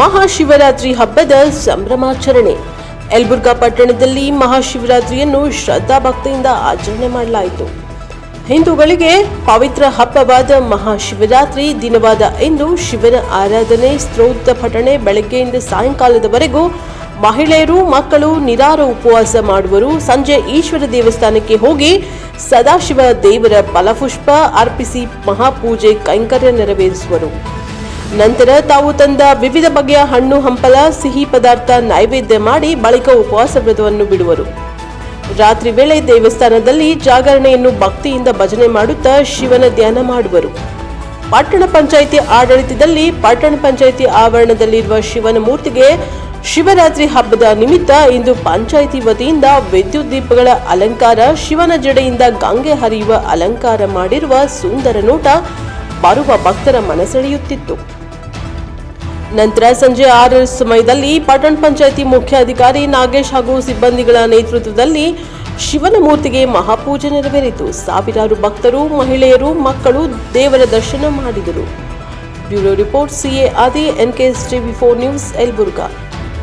ಮಹಾಶಿವರಾತ್ರಿ ಹಬ್ಬದ ಸಂಭ್ರಮಾಚರಣೆ. ಯಲಬುರ್ಗಾ ಪಟ್ಟಣದಲ್ಲಿ ಮಹಾಶಿವರಾತ್ರಿಯನ್ನು ಶ್ರದ್ಧಾಭಕ್ತಿಯಿಂದ ಆಚರಣೆ ಮಾಡಲಾಯಿತು. ಹಿಂದೂಗಳಿಗೆ ಪವಿತ್ರ ಹಬ್ಬವಾದ ಮಹಾಶಿವರಾತ್ರಿ ದಿನವಾದ ಇಂದು ಶಿವನ ಆರಾಧನೆ, ಸ್ತೋತ್ರ ಪಠಣೆ ಬೆಳಗ್ಗೆಯಿಂದ ಸಾಯಂಕಾಲದವರೆಗೂ ಮಹಿಳೆಯರು, ಮಕ್ಕಳು ನಿರಾರ ಉಪವಾಸ ಮಾಡುವರು. ಸಂಜೆ ಈಶ್ವರ ದೇವಸ್ಥಾನಕ್ಕೆ ಹೋಗಿ ಸದಾಶಿವ ದೇವರ ಫಲಪುಷ್ಪ ಅರ್ಪಿಸಿ ಮಹಾಪೂಜೆ, ಕೈಂಕರ್ಯ ನೆರವೇರಿಸುವರು. ನಂತರ ತಾವು ತಂದ ವಿವಿಧ ಬಗೆಯ ಹಣ್ಣು, ಹಂಪಲ, ಸಿಹಿ ಪದಾರ್ಥ ನೈವೇದ್ಯ ಮಾಡಿ ಬಳಿಕ ಉಪವಾಸ ವ್ರತವನ್ನು ಬಿಡುವರು. ರಾತ್ರಿ ವೇಳೆ ದೇವಸ್ಥಾನದಲ್ಲಿ ಜಾಗರಣೆಯನ್ನು ಭಕ್ತಿಯಿಂದ ಭಜನೆ ಮಾಡುತ್ತಾ ಶಿವನ ಧ್ಯಾನ ಮಾಡುವರು. ಪಟ್ಟಣ ಪಂಚಾಯಿತಿ ಆಡಳಿತದಲ್ಲಿ ಪಟ್ಟಣ ಪಂಚಾಯಿತಿ ಆವರಣದಲ್ಲಿರುವ ಶಿವನ ಮೂರ್ತಿಗೆ ಶಿವರಾತ್ರಿ ಹಬ್ಬದ ನಿಮಿತ್ತ ಇಂದು ಪಂಚಾಯಿತಿ ವತಿಯಿಂದ ವಿದ್ಯುತ್ ದೀಪಗಳ ಅಲಂಕಾರ, ಶಿವನ ಜಡೆಯಿಂದ ಗಂಗೆ ಹರಿಯುವ ಅಲಂಕಾರ ಮಾಡಿರುವ ಸುಂದರ ನೋಟ ಬರುವ ಭಕ್ತರ ಮನಸೆಳೆಯುತ್ತಿತ್ತು. ನಂತರ ಸಂಜೆ ಆರರ ಸಮಯದಲ್ಲಿ ಪಟ್ಟಣ ಪಂಚಾಯಿತಿ ಮುಖ್ಯಾಧಿಕಾರಿ ನಾಗೇಶ್ ಹಾಗೂ ಸಿಬ್ಬಂದಿಗಳ ನೇತೃತ್ವದಲ್ಲಿ ಶಿವನ ಮೂರ್ತಿಗೆ ಮಹಾಪೂಜೆ ನೆರವೇರಿತು. ಸಾವಿರಾರು ಭಕ್ತರು, ಮಹಿಳೆಯರು, ಮಕ್ಕಳು ದೇವರ ದರ್ಶನ ಮಾಡಿದರು. Bureau report, CA Adi, NKS TV four news, Yelburga.